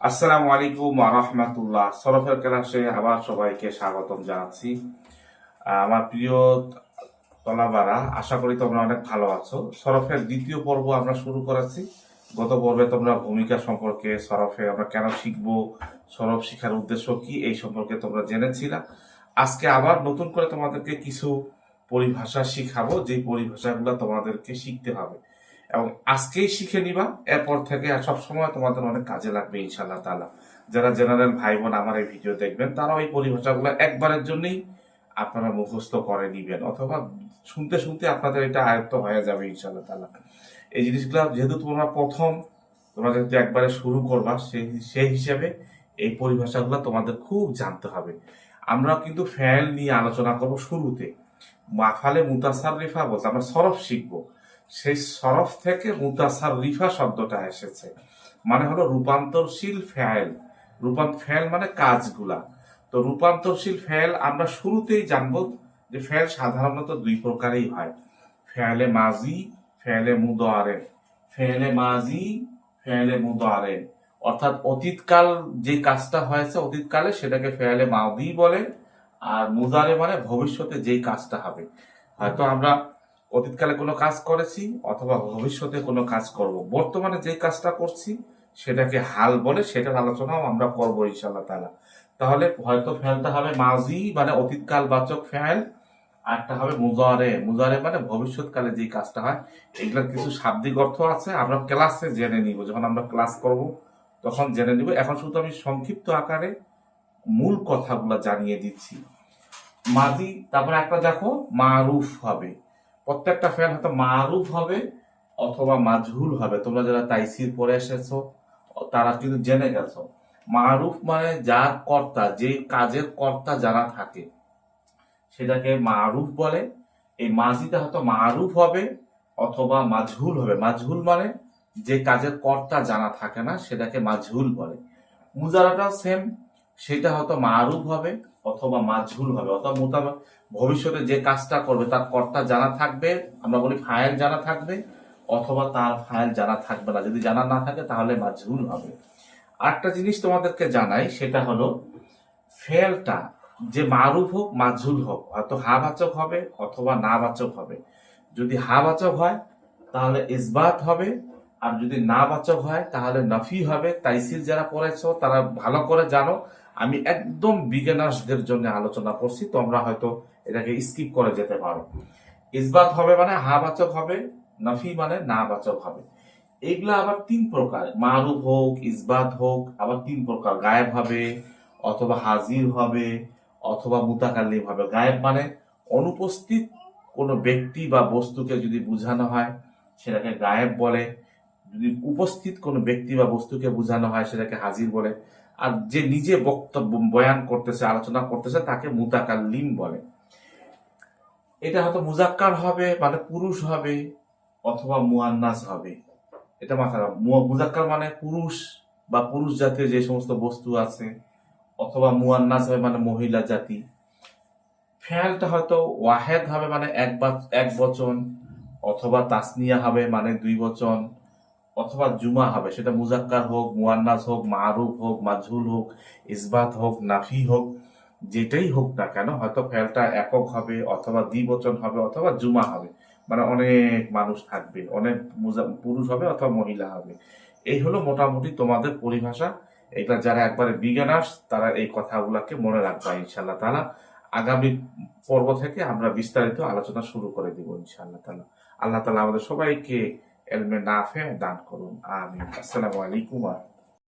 আসসালামু আলাইকুম রহমতুল্লাহ। সরফের ক্লাসে আবার সবাইকে স্বাগতম জানাচ্ছি। আমার প্রিয় তলাবারা, আশা করি তোমরা অনেক ভালো আছো। সরফের দ্বিতীয় পর্ব আমরা শুরু করেছি। গত পর্বে তোমরা ভূমিকা সম্পর্কে, সরফে আমরা কেন শিখব, সরফ শিখার উদ্দেশ্য কি, এই সম্পর্কে তোমরা জেনেছিলা। আজকে আবার নতুন করে তোমাদেরকে কিছু পরিভাষা শিখাবো যে পরিভাষাগুলো তোমাদেরকে শিখতে হবে। এবং আজকেই শিখে নিবা, এরপর থেকে সবসময় তোমাদের অনেক কাজে লাগবে ইনশাল্লাহ তালা যারা জেনারেল ভাই বোন আমার এই ভিডিও দেখবেন তারা ওই পরিভাষাগুলো একবারের জন্যই আপনারা মুখস্থ করে নিবেন, অথবা শুনতে শুনতে আপনাদের এটা আয়ত্ত হয়ে যাবে ইনশাল্লাহ তালা এই জিনিসগুলো যেহেতু তোমরা প্রথম, তোমরা যেহেতু একবারে শুরু করবা সেই সেই হিসেবে এই পরিভাষাগুলো তোমাদের খুব জানতে হবে। আমরা কিন্তু ফ্যাল নিয়ে আলোচনা করব শুরুতে। মাফালে মুতাসার রেফা বলতে আমরা সরফ শিখব। সেই সরফ থেকে মুতাসার রিফা শব্দটা এসেছে। মানে হলো রূপান্তরশীল ফ্যাল রূপান্ত ফ্যাল মানে কাজগুলা। তো রূপান্তরশীল ফ্যাল আমরা শুরুতেই জানব যে ফ্যাল সাধারণত দুই প্রকারেই হয়। ফ্যালে মাজি ফ্যালে মুদারে ফ্যালে মাজি ফ্যালে মুদারে অর্থাৎ অতীতকাল যে কাজটা হয়েছে অতীতকালে সেটাকে ফেয়ালে মাদি বলে, আর মুদারে মানে ভবিষ্যতে যেই কাজটা হবে। হয়তো আমরা অতীতকালে কোনো কাজ করেছি অথবা ভবিষ্যতে কোনো কাজ করব। বর্তমানে যে কাজটা করছি, সেটাকে হাল বলে সেটার আলোচনাও আমরা করব ইনশাল্লাহ তালা তাহলে হয়তো ফেলতে হবে মাজি মানে অতীতকাল বাচক ফেল আরটা হবে মুজারে। মুজারে মানে ভবিষ্যৎকালে যে কাজটা হয়, এগুলোর কিছু শাব্দিক অর্থ আছে, আমরা ক্লাসে জেনে নিব। যখন আমরা ক্লাস করব, তখন জেনে নিব। এখন শুধু আমি সংক্ষিপ্ত আকারে মূল কথাগুলো জানিয়ে দিচ্ছি। মাদি তারপরে একটা দেখো, মারুফ হবে। প্রত্যেকটা ফেল হয়তো মারুফ হবে অথবা মাজহুল হবে। তোমরা যারা তাইসির পরে এসেছ, তারা কিন্তু জেনে গেছো। মারুফ মানে যার কর্তা যে কাজের কর্তা যারা থাকে, সেটাকে মারুফ বলে। এই মাজিটা হয়তো মারুফ হবে অথবা মাজহুল হবে। মাজহুল মানে যে কাজের কর্তা জানা থাকে না, সেটাকে মাজহুল বলে। মুজারাটাও সেম সেটা হয়তো মারুফ হবে। অথবা মাজহুল হবে, অথবা মোতাবেক ভবিষ্যতে যে কাজটা করবে, তার কর্তা জানা থাকবে, আমরা বলি ফাইল জানা থাকবে, অথবা তার ফাইল জানা থাকবে না। যদি জানা না থাকে, তাহলে মাজহুল হবে। আরেকটা জিনিস তোমাদেরকে জানাই, সেটা হলো ফেলটা যে মারুফ হোক মাজহুল হোক, হয়তো হা বাচক হবে অথবা না বাচক হবে। যদি হা বাচক হয়, তাহলে ইসবাত হবে আর যদি না বাচক হয়, তাহলে নাফি হবে। তাইসির যারা পড়েছো তারা ভালো করে জানো। আমি একদম বিজ্ঞানার্সদের জন্য আলোচনা করছি, তোমরা হয়তো এটাকে স্কিপ করে যেতে পারো। ইসবাত হবে মানে হা বাচক হবে, নাফি মানে না বাচক হবে। এগুলা আবার তিন প্রকার। মারুফ হোক, ইসবাত হোক, আবার তিন প্রকার। গায়েব হবে, অথবা হাজির হবে, অথবা মুতাকাল্লিম হবে। গায়েব মানে অনুপস্থিত কোনো ব্যক্তি বা বস্তুকে যদি বোঝানো হয়, সেটাকে গায়েব বলে। যদি উপস্থিত কোনো ব্যক্তি বা বস্তুকে বোঝানো হয়, সেটাকে হাজির বলে, আর যে নিজে বক্তব্য বয়ান করতেছে, আলোচনা করতেছে, তাকে মুতাকাল্লিম বলে। এটা হয়তো মুজাক্কার হবে মানে পুরুষ হবে, অথবা মুয়ান্নাস হবে। এটা মাথা মুজাক্কার মানে পুরুষ বা পুরুষ জাতীয় যে সমস্ত বস্তু আছে, অথবা মুয়ান্নাস হবে মানে মহিলা জাতি। ফেলটা হয়তো ওয়াহেদ হবে মানে এক এক বচন, অথবা তাসনিয়া হবে মানে দুই বচন অথবা জুমা হবে, সেটা মুজাক্কার হোক, মুয়ান্নাস হোক, মারুফ হোক, মাজহুল হোক, ইসবাত হোক, নাফি হোক, যেটাই হোক না কেন, হয়তো ফেলটা একক হবে, অথবা দ্বিবচন হবে, অথবা জুমা হবে। মানে অনেক মানুষ থাকবে, অনেক পুরুষ হবে অথবা মহিলা হবে। এই হলো মোটামুটি তোমাদের পরিভাষা। এটা যারা একবারে বিজ্ঞানার্স তারা এই কথাগুলোকে মনে রাখবা ইনশাল্লাহ তালা আগামী পর্ব থেকে আমরা বিস্তারিত আলোচনা শুরু করে দিব ইনশাআল্লাহ তালা আল্লাহ তালা আমাদের সবাইকে এলমে নাফে দান করুন আমিন আসসালামু আলাইকুম।